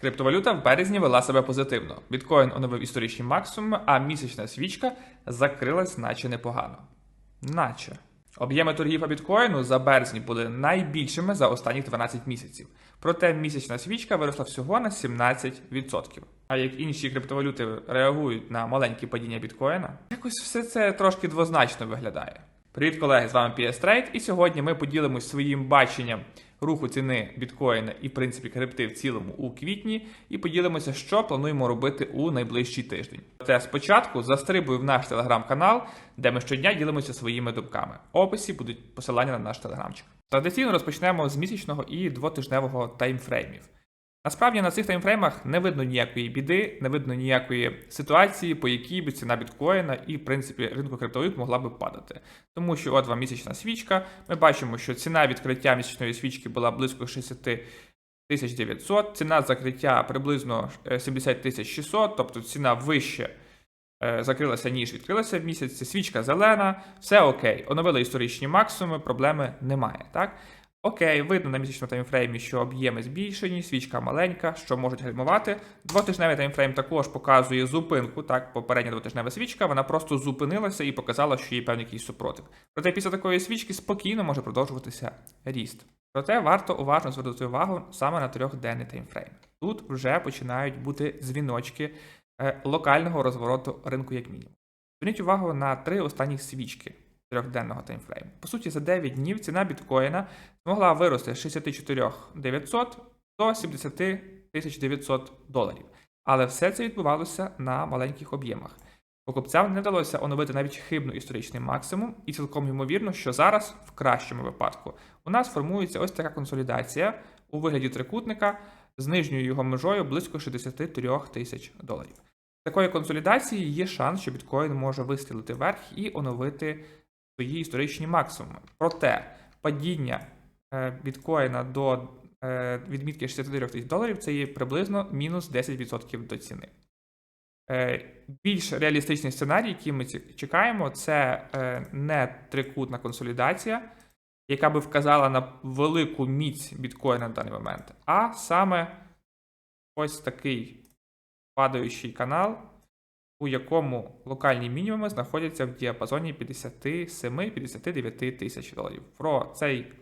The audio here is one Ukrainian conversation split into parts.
Криптовалюта в березні вела себе позитивно. Біткоін оновив історичні максимуми, а місячна свічка закрилась наче непогано. Наче. Об'єми торгів по біткоїну за березні були найбільшими за останні 12 місяців. Проте місячна свічка виросла всього на 17%. А як інші криптовалюти реагують на маленькі падіння біткоїна, якось все це трошки двозначно виглядає. Привіт, колеги! З вами PS Trade, і сьогодні ми поділимось своїм баченням руху ціни біткоїна і в принципі крипти в цілому у квітні, і поділимося, що плануємо робити у найближчий тиждень. Це спочатку застрибую в наш телеграм-канал, де ми щодня ділимося своїми думками. В описі будуть посилання на наш телеграмчик. Традиційно розпочнемо з місячного і двотижневого таймфреймів. Насправді на цих таймфреймах не видно ніякої біди, не видно ніякої ситуації, по якій би ціна біткоїна і, в принципі, ринку криптовалют могла би падати. Тому що от вам місячна свічка. Ми бачимо, що ціна відкриття місячної свічки була близько 60 900, ціна закриття приблизно е, 70 600, тобто ціна вище е, закрилася, ніж відкрилася в місяці. Свічка зелена, все окей. Оновили історичні максимуми, проблеми немає. Так? Окей, видно на місячному таймфреймі, що об'єми збільшені, свічка маленька, що можуть гальмувати. Двотижневий таймфрейм також показує зупинку. Так, попередня двотижнева свічка, вона просто зупинилася і показала, що є певний якийсь супротив. Проте після такої свічки спокійно може продовжуватися ріст. Проте варто уважно звернути увагу саме на трьохденний таймфрейм. Тут вже починають бути дзвіночки е, локального розвороту ринку, як мінімум. Зверніть увагу на три останні свічки трьохденного таймфрейму. По суті, за 9 днів ціна біткоїна змогла вирости з 64 900 до 70 900 доларів. Але все це відбувалося на маленьких об'ємах. Покупцям не вдалося оновити навіть хибно історичний максимум, і цілком ймовірно, що зараз, в кращому випадку, у нас формується ось така консолідація у вигляді трикутника з нижньою його межою близько 63 тисяч доларів. Такої консолідації є шанс, що біткоін може вистрілити вверх і оновити свої історичні максимуми. Проте падіння е, біткоїна до е, відмітки 64 тисяч доларів це є приблизно мінус 10% до ціни. Е, Більш реалістичний сценарій, який ми чекаємо, це не трикутна консолідація, яка би вказала на велику міць біткоїна на даний момент, а саме ось такий падаючий канал, у якому локальні мінімуми знаходяться в діапазоні 57-59 тисяч доларів. Про цей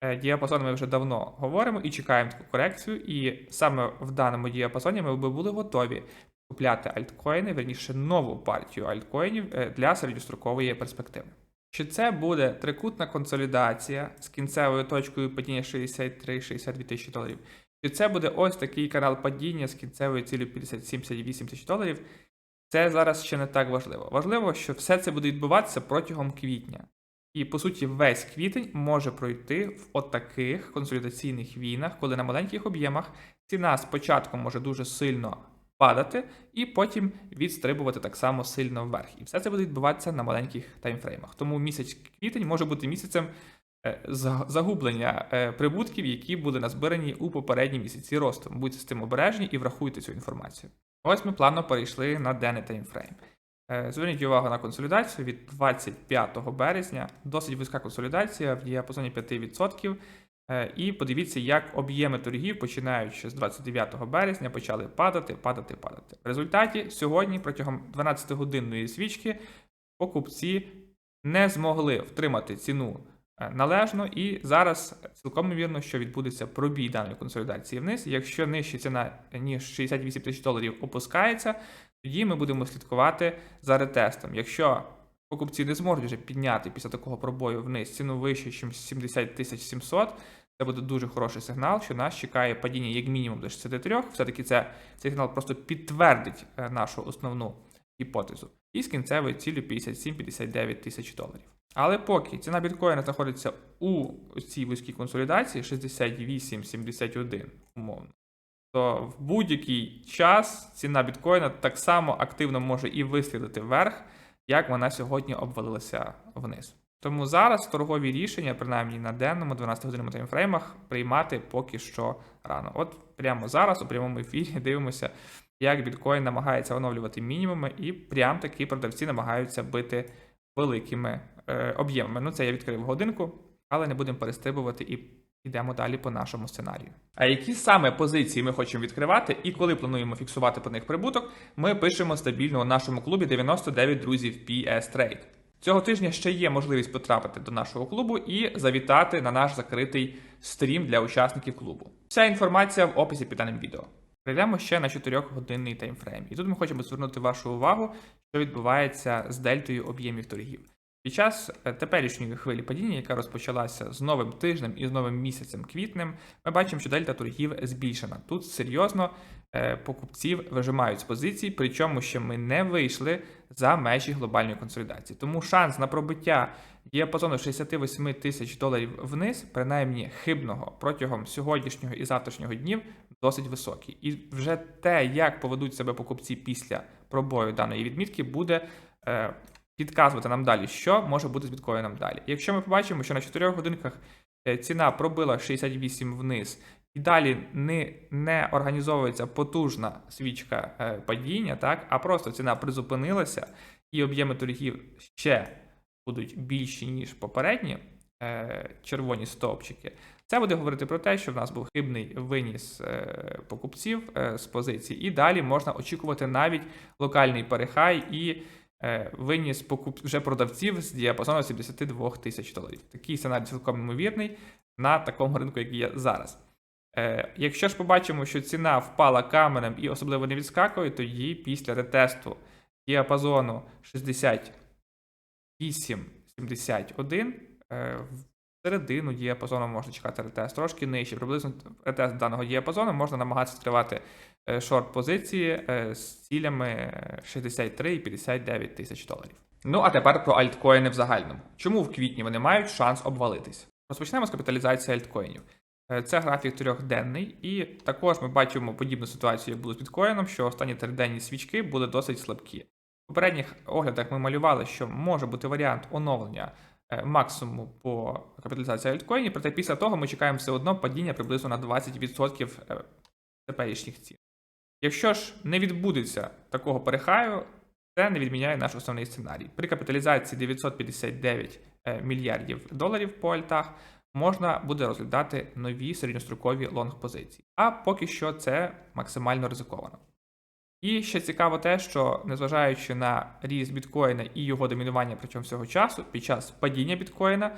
е, діапазон ми вже давно говоримо і чекаємо таку корекцію. І саме в даному діапазоні ми би були готові купляти альткоїни, верніше нову партію альткоїнів е, для середньострокової перспективи. Чи це буде трикутна консолідація з кінцевою точкою падіння 63-62 тисячі доларів? Чи це буде ось такий канал падіння з кінцевою цілею 57-78 тисяч доларів? Це зараз ще не так важливо. Важливо, що все це буде відбуватися протягом квітня. І, по суті, весь квітень може пройти в отаких консолідаційних війнах, коли на маленьких об'ємах ціна спочатку може дуже сильно падати, і потім відстрибувати так само сильно вверх. І все це буде відбуватися на маленьких таймфреймах. Тому місяць квітень може бути місяцем е, загублення е, прибутків, які були назбирані у попередні місяці росту. Будьте з тим обережні і врахуйте цю інформацію. Ось ми плавно перейшли на денний таймфрейм. Е, Зверніть увагу на консолідацію від 25 березня. Досить вузька консолідація в діапазоні 5%. Е, І подивіться, як об'єми торгів, починаючи з 29 березня, почали падати, падати, падати. В результаті сьогодні, протягом 12-годинної свічки, покупці не змогли втримати ціну належно, і зараз цілком ймовірно, що відбудеться пробій даної консолідації вниз. Якщо нижче ціна ніж 68 тисяч доларів опускається, тоді ми будемо слідкувати за ретестом. Якщо покупці не зможуть вже підняти після такого пробою вниз ціну вище, ніж 70 тисяч 700, це буде дуже хороший сигнал, що нас чекає падіння як мінімум до 63. Все-таки це, цей сигнал просто підтвердить е, нашу основну гіпотезу. І з кінцевою ціллю 57-59 тисяч доларів. Але поки ціна біткоїна знаходиться у цій вузькій консолідації 68-71 умовно, то в будь-який час ціна біткоїна так само активно може і вистрілити вверх, як вона сьогодні обвалилася вниз. Тому зараз торгові рішення, принаймні на денному 12-годинному таймфреймах, приймати поки що рано. От прямо зараз у прямому ефірі дивимося, як біткоін намагається оновлювати мінімуми, і прям такі продавці намагаються бити великими е, об'ємами. Ну, це я відкрив годинку, але не будемо перестрибувати і йдемо далі по нашому сценарію. А які саме позиції ми хочемо відкривати і коли плануємо фіксувати по них прибуток, ми пишемо стабільно у нашому клубі 99 друзів PS Trade. Цього тижня ще є можливість потрапити до нашого клубу і завітати на наш закритий стрім для учасників клубу. Вся інформація в описі під даним відео. Прийдемо ще на 4-годинний таймфрейм. І тут ми хочемо звернути вашу увагу, що відбувається з дельтою об'ємів торгів. Під час е, теперішньої хвилі падіння, яка розпочалася з новим тижнем і з новим місяцем квітнем, ми бачимо, що дельта торгів збільшена. Тут серйозно е, покупців вижимають з позицій, причому ще ми не вийшли за межі глобальної консолідації. Тому шанс на пробиття діапазону 68 тисяч доларів вниз, принаймні хибного протягом сьогоднішнього і завтрашнього днів, досить високий. І вже те, як поведуть себе покупці після пробою даної відмітки, буде. Е, підказувати нам далі, що може бути з біткоїном далі. Якщо ми побачимо, що на 4 годинках е, ціна пробила 68 вниз, і далі не, не організовується потужна свічка е, падіння, так, а просто ціна призупинилася, і об'єми торгів ще будуть більші, ніж попередні е, червоні стовпчики, це буде говорити про те, що в нас був хибний виніс е, покупців е, з позиції, і далі можна очікувати навіть локальний перехай і виніс покуп... вже продавців з діапазону 72 тисяч доларів. Такий сценарій цілком ймовірний на такому ринку, який є зараз. Якщо ж побачимо, що ціна впала каменем і особливо не відскакує, тоді після ретесту діапазону 60 8,71. Е, середину діапазону можна чекати ретест, трошки нижче. Приблизно ретест даного діапазону можна намагатися відкривати е, шорт позиції е, з цілями 63 і 59 тисяч доларів. Ну а тепер про альткоїни в загальному. Чому в квітні вони мають шанс обвалитись? Розпочнемо з капіталізації альткоїнів. Це графік трьохденний, і також ми бачимо подібну ситуацію, як було з біткоїном, що останні триденні свічки були досить слабкі. В попередніх оглядах ми малювали, що може бути варіант оновлення е, максимуму по капіталізації альткоїнів, проте після того ми чекаємо все одно падіння приблизно на 20% е, теперішніх цін. Якщо ж не відбудеться такого перехаю, це не відміняє наш основний сценарій. При капіталізації 959 е, мільярдів доларів по альтах можна буде розглядати нові середньострокові лонг-позиції. А поки що це максимально ризиковано. І ще цікаво те, що незважаючи на ріст біткоїна і його домінування протягом всього часу, під час падіння біткоїна,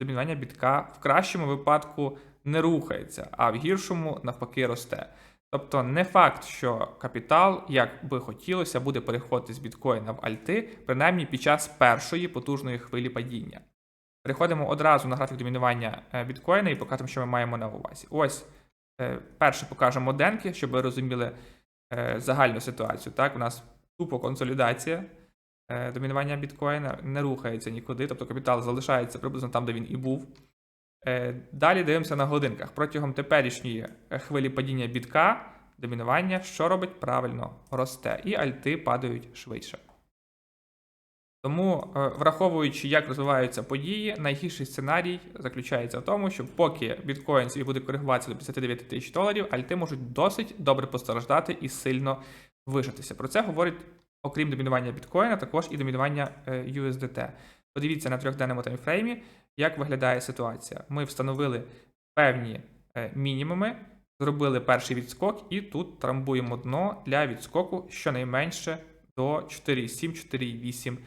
домінування бітка в кращому випадку не рухається, а в гіршому навпаки росте. Тобто не факт, що капітал, як би хотілося, буде переходити з біткоїна в альти, принаймні під час першої потужної хвилі падіння. Переходимо одразу на графік домінування е, біткоїна і покажемо, що ми маємо на увазі. Ось е, перше покажемо денки, щоб ви розуміли загальну ситуацію. Так, у нас тупо консолідація е, домінування біткоїна не рухається нікуди, тобто капітал залишається приблизно там, де він і був. Е, Далі дивимося на годинках. Протягом теперішньої е, хвилі падіння бітка домінування, що робить правильно, росте, і альти падають швидше. Тому, е, враховуючи, як розвиваються події, найгірший сценарій заключається в тому, що поки біткоін собі буде коригуватися до 59 тисяч доларів, альти можуть досить добре постраждати і сильно вижитися. Про це говорить, окрім домінування біткоїна, також і домінування е, USDT. Подивіться на трьохденному таймфреймі, як виглядає ситуація. Ми встановили певні е, мінімуми, зробили перший відскок, і тут трамбуємо дно для відскоку щонайменше до 4,7-4,8%.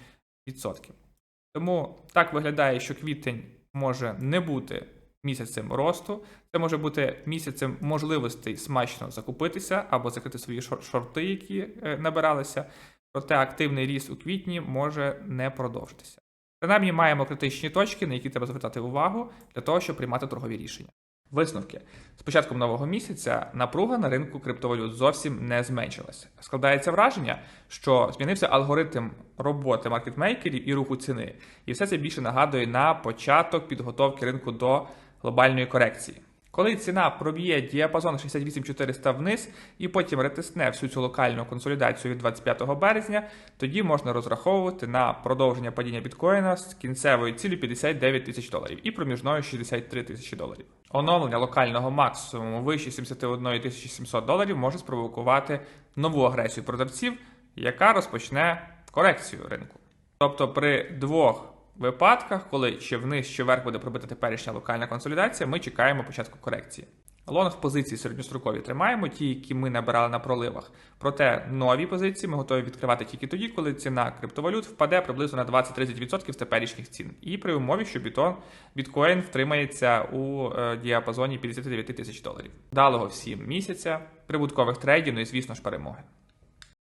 Тому так виглядає, що квітень може не бути місяцем росту, це може бути місяцем можливостей смачно закупитися або закрити свої шорти, які е, набиралися. Проте активний ріст у квітні може не продовжитися. Принаймні маємо критичні точки, на які треба звертати увагу для того, щоб приймати торгові рішення. Висновки з початком нового місяця напруга на ринку криптовалют зовсім не зменшилася. Складається враження, що змінився алгоритм роботи маркетмейкерів і руху ціни, і все це більше нагадує на початок підготовки ринку до глобальної корекції. Коли ціна проб'є діапазон 68400 вниз і потім ретисне всю цю локальну консолідацію від 25 березня, тоді можна розраховувати на продовження падіння біткоїна з кінцевою цілі 59 тисяч доларів і проміжною 63 тисячі доларів. Оновлення локального максимуму вище 71 700 доларів може спровокувати нову агресію продавців, яка розпочне корекцію ринку. Тобто при двох випадках, коли чи вниз, чи вверх буде пробита теперішня локальна консолідація, ми чекаємо початку корекції. Лонг позиції середньострокові тримаємо, ті, які ми набирали на проливах. Проте нові позиції ми готові відкривати тільки тоді, коли ціна криптовалют впаде приблизно на 20-30% з теперішніх цін. І при умові, що бітон, біткоін втримається у е, діапазоні 59 тисяч доларів. Далого всім місяця, прибуткових трейдів, ну і звісно ж перемоги.